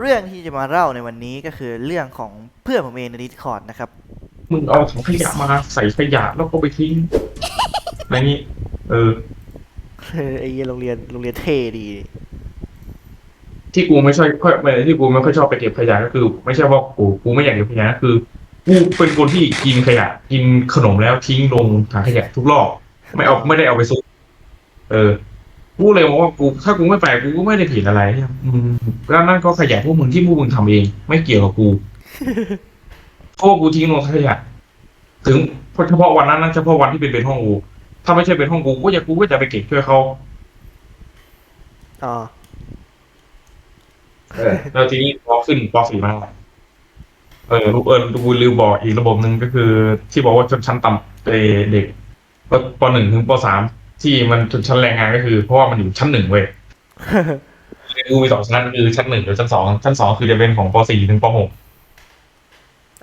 เรื่องที่จะมาเล่าในวันนี้ก็คือเรื่องของเพื่อนผมเองใน Discord นะครับ มึงเอาถังขยะมาใส่ขยะแล้วก็ไปทิ้งอะไรนี้เออเออไอ้เหี้ยโรงเรียนโรงเรียนเท่ดี ที่กูไม่ชอบค่อยไม่ที่กูไม่ค่อยชอบไปเก็บขยะก็คือ ไม่ใช่ว่ากูกูไม่อยากเก็บขยะคือกูเป็นคนที่กินขยะ กินขนมแล้วทิ้งลงถังขยะทุกรอบไม่เอาไม่ได้เอาไปซุกเออ กูเลยมองว่ากูถ้ากูไม่ไปกูก็ไม่ได้ผิดอะไรอืมแล้วนั่นก็ขยะพวกมึงที่พวกมึงทำเอง ไม่เกี่ยวกับกูเพราะว่ากูทิ้งลงถังขยะถึงเฉพาะวันนั้นนะเฉพาะวันที่เป็นเป็นห้องกูถ้าไม่ใช่เป็นห้องกูกูก็จะกูก็จะไปเก็บช่วยเขาอ๋อเออแล้วทีนี้พอขึ้นป .4 มาเออลูกเออดูลืมบอกอีกระบบหนึ่งก็คือ ที่บอกว่าชนชั้นต่ำเออเด็กปหนึ่งถึงปสาม ที่มันชนชั้นแรงงานก็คือ เพราะว่ามันอยู่ชั้นหนึ่งเว้ยกูมีสองชั้นคือชั้นหนึ่งหรือชั้นสองชั้นสองคือจะเป็นของปสี่ถึงปหก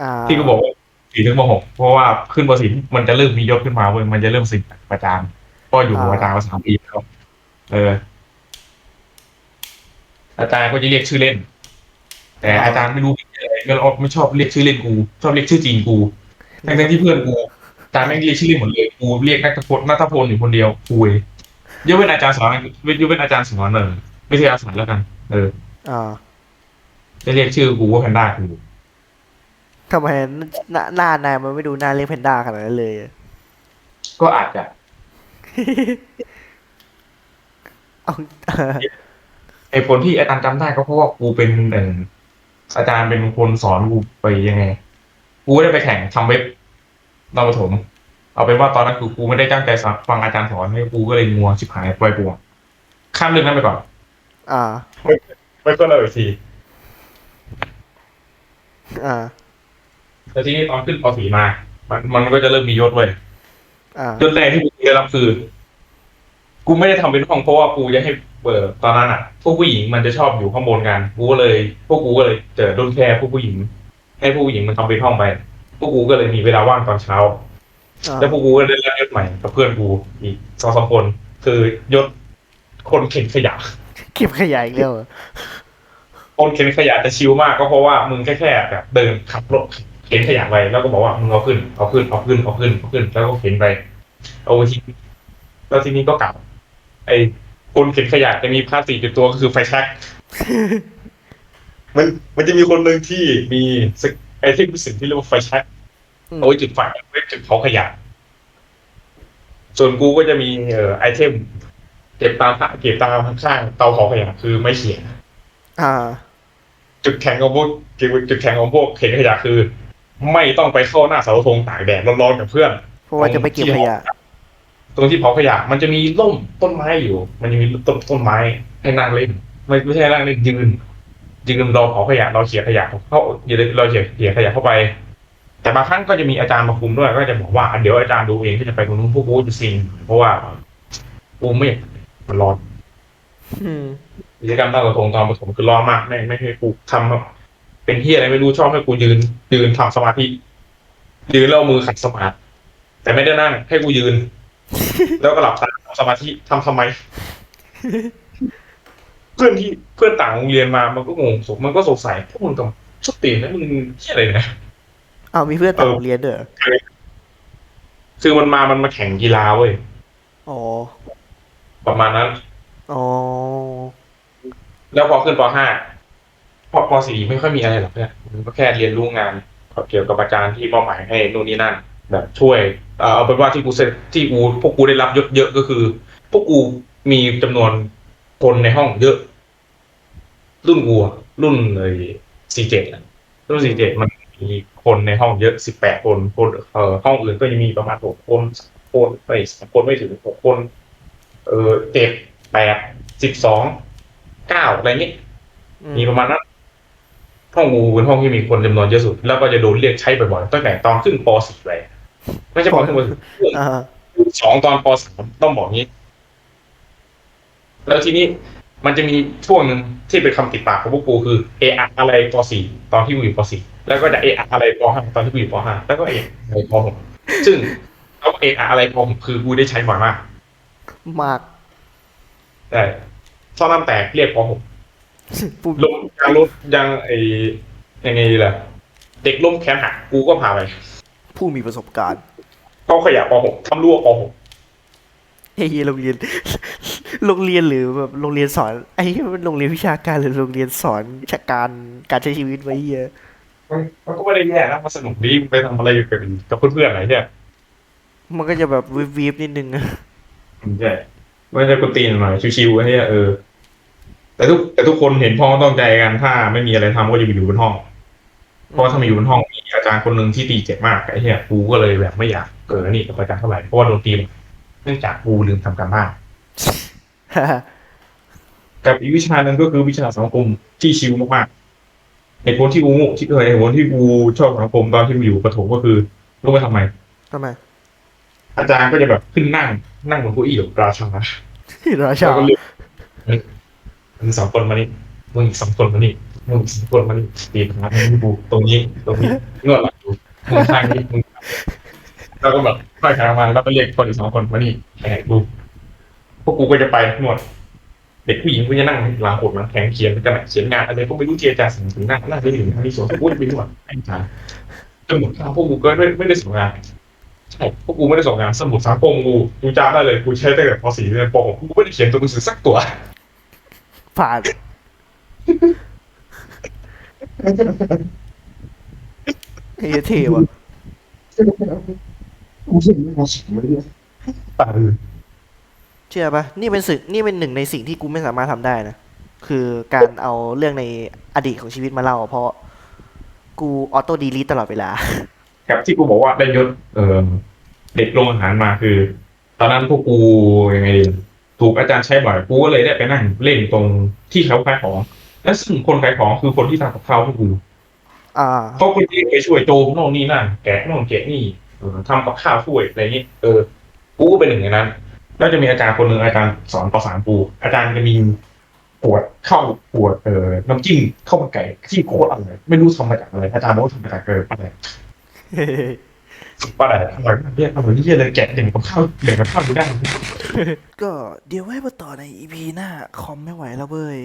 อ่าที่กูบอกว่าสี่ถึงปหกเพราะว่าขึ้นปสี่มันจะเริ่มมียศขึ้นมาเว้ยมันจะเริ่มสิทธิ์ประจานเพราะอยู่อาจารย์มาสามปีแล้วเออ อาจารย์ก็จะเรียกชื่อเล่น แต่อาจารย์ไม่รู้อะไรก็ไม่ชอบเรียกชื่อเล่นกู ชอบเรียกชื่อจริงกูทั้งๆที่เพื่อนกูอา จารย์ไม่งเรียกชื่อเล่นหมดเลยกูเรียกนัทพลนัทพลอยู่คนเดียวกูเองยกเว้นอาจารย์สอนยกเว้นอาจารย์สอนเออไม่ใช่อาสาแล้วกัน เออ อ่า จะเรียกชื่อกูว่าแพนด้ากูทำไมหน้าหน้านายมันไม่ดูหน้าเรียกแพนด้าขนาดนั้นเลยอะก็อาจจะเอาเหตุผลที่อาจารย์จำได้ก็เพราะว่ากูเป็นเอออาจารย์เป็นคนสอนกูไปยังไง กูได้ไปแข่งทำเว็บ ตอนประถมเอาเป็นว่าตอนนั้นคือกูไม่ได้ตั้งใจฟังอาจารย์สอนให้กูก็เลยงัวชิบหายไปปัวข้ามเรื่องนั้นไปก่อน อ่าไม่ก็เลยอีกทีอ่าแล้วทีนี้ตอนขึ้นป .4 มา มันมันก็จะเริ่มมียศเว้ยอ่ายศแรกที่กูได้รับคือ กูไม่ได้ทำเป็นห้องเพราะว่ากูจะให้เปิดตอนนั้นอะ พวกผู้หญิงมันจะชอบอยู่ข้างบนกัน กูก็เลย พวกกูก็เลยเจอโดนแค่พวกผู้หญิง ให้พวกผู้หญิงมันทำเป็นห้องไป พวกกูก็เลยมีเวลาว่างตอนเช้าอ่าแล้วพวกกูก็ได้รับยศใหม่กับเพื่อนกูอีกสองสามคน คือยศคนเข็นขยะเก็บขยะอีกแล้วเหรอคนเข็นขยะจะชิลมากก็เพราะว่ามึงแค่แค่แบบเดินขับรถเข็นขยะไปแล้วก็บอกว่ามึงเอาขึ้นเอาขึ้นเอาขึ้นเอาขึ้นเอาขึ้น แล้วก็เข็นไปเอาไปทิ้งแล้วทีนี้ก็กลับ ไอ้คนเข็นขยะจะมีพลาสติกอยู่ตัวก็คือไฟแช็กมันมันจะมีคนหนึ่งที่มีสกไอ้ที่เป็นสิ่งที่เรียกว่าไฟแช็กอืมเอาไว้จุดไฟไว้จุดเผาขยะ ส่วนกูก็จะมีเอ่อไอเทม เก็บตามเก็บตามข้างๆเตาเผาขยะคือไม่เขียนอ่า จุดแข็งของพวกจุดแข็งของพวกเข็นขยะคือ ไม่ต้องไปเข้าหน้าเสาธงตากแดดร้อนๆกับเพื่อนเพราะว่าจะไปเก็บขยะ ตรงที่เผาขยะ มันจะมีร่มต้นไม้อยู่ มันจะมีต้นต้นไม้ให้นั่งเล่นไม่ไม่ใช่นั่งเล่นยืน ยืนรอเผาขยะเราเขี่ยขยะเข้ายืนเราเขี่ยเขี่ยขยะเข้าไป แต่บางครั้งก็จะมีอาจารย์มาคุมด้วย ก็จะบอกว่าเดี๋ยวอาจารย์ดูเองที่จะไปตรงนู้นพวกกูจะซิงเพราะว่ากูไม่อยากมันร้อนอืมกิจกรรมด้านกระทงตอนประถมคือร้อนมากไม่ไม่ให้กูทำแบบเป็นที่อะไรไม่รู้ชอบให้กูยืน ยืนทำสมาธิยืนแล้วเอามือขัดสมาธิแต่ไม่ได้นั่งให้กูยืน แล้วก็หลับตาทำสมาธิทำทำไม เพื่อนที่เพื่อนต่างโรงเรียนมามันก็งงสมันก็สงสัยพวกมึงต้องชุดตีนนะมึงที่อะไรเนี่ยเอามีเพื่อนต่างโรงเรียนด้วยเหรอคือมันมามันมาแข่งกีฬาเว้ยอ๋อประมาณนั้นอ๋อแล้วพอขึ้นป .5 พอป .4 ไม่ค่อยมีอะไรหรอกเนี่ยมันก็แค่เรียนรู้งานเกี่ยวกับอาจารย์ที่มอบหมายให้นู่นนี่นั่นแบบช่วยเอ่อเอาเป็นว่าที่กูเซที่กูพวกกูได้รับยศเยอะก็คือ พวกกูมีจำนวน คนในห้องเยอะ รุ่นกูอะรุ่นเลยสี่เจ็ดรุ่นสี่เจ็ดมันมีคนในห้องเยอะสิบแปดคนคนเอ่อห้องอื่นก็จะมีประมาณหกคนสามคนไปสามคนไม่ถึงหกคน เออเจ็ดแปดสิบสองเก้าอะไรเงี้ยอืมีประมาณนั้นห้องกูเป็นห้องที่มีคนจำนวนเยอะสุด แล้วก็จะโดนเรียกใช้บ่อยๆตั้งแต่ตอนขึ้นป .4 เลยไม่ใช่ป .4 อ่าสองตอนป .3 ต้องบอกงี้ แล้วทีนี้มันจะมีช่วงหนึ่งที่เป็นคำติดปากของพวกกูคือเอะอะอะไรป .4 ตอนที่กูอยู่ป .4 แล้วก็จะเอะอะอะไรป .5 ตอนที่กูอยู่ป .5 แล้วก็เอะอะไรป .6 ซึ่งเขาเอะอะอะไรป .6 คือกูได้ใช้บ่อยมากมากแต่ท่อน้ำแตกเรียกป .6 ผู้ลมยางรถยางไอยังไงดีล่ะ เด็กล้มแขนหักกูก็พาไป ผู้มีประสบการณ์ก็ขยะป .6 ทำรั้วปไอ้เหี้ยโรงเรียน โรงเรียนหรือแบบโรงเรียนสอนไอ้เหี้ยมันโรงเรียนวิชาการหรือโรงเรียนสอนวิชาการการใช้ชีวิตไว้เหี้ย .6 มันมันก็ไม่ได้แย่นะมันสนุกดีมันไปทำอะไรอยู่กับกับเพื่อนๆอะไรเนี่ยมันก็จะแบบวีบๆนิดนึงอะใช่มันจะกวนตีนหน่อยชิวๆอันเนี้ยเออ แต่ทุกแต่ทุกคนเห็นพ้องต้องใจกันถ้าไม่มีอะไรทำก็จะไปอยู่บนห้องเพราะว่าถ้ามาอยู่บนห้องมีอาจารย์คนหนึ่งที่ตีเจ็บมากไอ้เหี้ยกูก็เลยแบบไม่อยากเกิดนี่กับอาจารย์เท่าไหร่เพราะว่าโดนตีเนื่องจากกูลืมทำการบ้าน กับอีกวิชาหนึ่งก็คือวิชาสังคมที่ชิวมากๆเหตุผลที่กูที่เออเหตุผลที่กูชอบสังคมตอนที่กูอยู่ประถมก็คือรู้ไหมทำไมทำไม อาจารย์ก็จะแบบขึ้นนั่ง นั่งบนเก้าอี้แบบราชาราชาแล้วก็เรียกมึงมึงสองคนมานี่มึงอีกสองคนมานี่มึงอีกสองคนมานี่ตีนะมึงบูตรงนี้ ตรงนี้นวดหลังดูมึงข้างนี้มึงแล้วก็แบบค่อยขามาแล้วก็เรียกคนอีกสองคนมานี่แข่งดู พวกกูก็จะไปนวด เด็กผู้หญิงก็จะนั่งหลังโขดหลังแข็งเขียนกันเขียนงานอะไรพวกไม่รู้เจียจ่าสิ่งถึงนั่งนั่งได้ถึงที่สวนกูจะไปนวดไอ้จารจนหมดข้าวพวกกูก็ไม่ไม่ได้ส่งงานใช่พวกกูไม่ได้ส่งงานสมุดสาคมกูกูจำได้เลยกูใช้ตั้งแต่ป .4 เรียนป .6 กูไม่ได้เขียนตัวหนังสือสักตัวผ่านไอ้เหี้ยเท่ว่ะตายเลย ชื่อปะนี่เป็นสิ่งนี่เป็นหนึ่งในสิ่งที่กูไม่สามารถทำได้นะคือการเอาเรื่องในอดีตของชีวิตมาเล่า เพราะกูออโต้ดีลีตตลอดเวลากับที่กูบอกว่าได้ยศเออเด็กโรงอาหารมาคือ ตอนนั้นพวกกูยังไงดีถูกอาจารย์ใช้บ่อยกูก็เลยได้ไปนั่งเล่นตรงที่เขาขายของ และซึ่งคนขายของคือคนที่ทำกับข้าวพวกกูอ่าเขาก็จะไปช่วยโจมโน่นนี่นั่นแกะโน่นแกะนี่เออทำกับข้าวช่วยอะไรอย่างนี้เออกูก็เป็นหนึ่งในนั้น แล้วจะมีอาจารย์คนหนึ่งอาจารย์สอนภาษากูอาจารย์จะมีปวดเข้าปวดเออน้ำจิ้มข้าวมันไก่ที่โคตรอร่อยไม่รู้ทำมาจากอะไรอาจารย์บอกว่าทำมาจากเอออะไรป้าไหนอร่อยมากเนี่ยอร่อยที่เลยแกะเด่นกับข้าวเด่นกับข้าวดูได้ ก็เดี๋ยวไว้มาต่อในอีพีหน้าคอมไม่ไหวแล้วเว้ย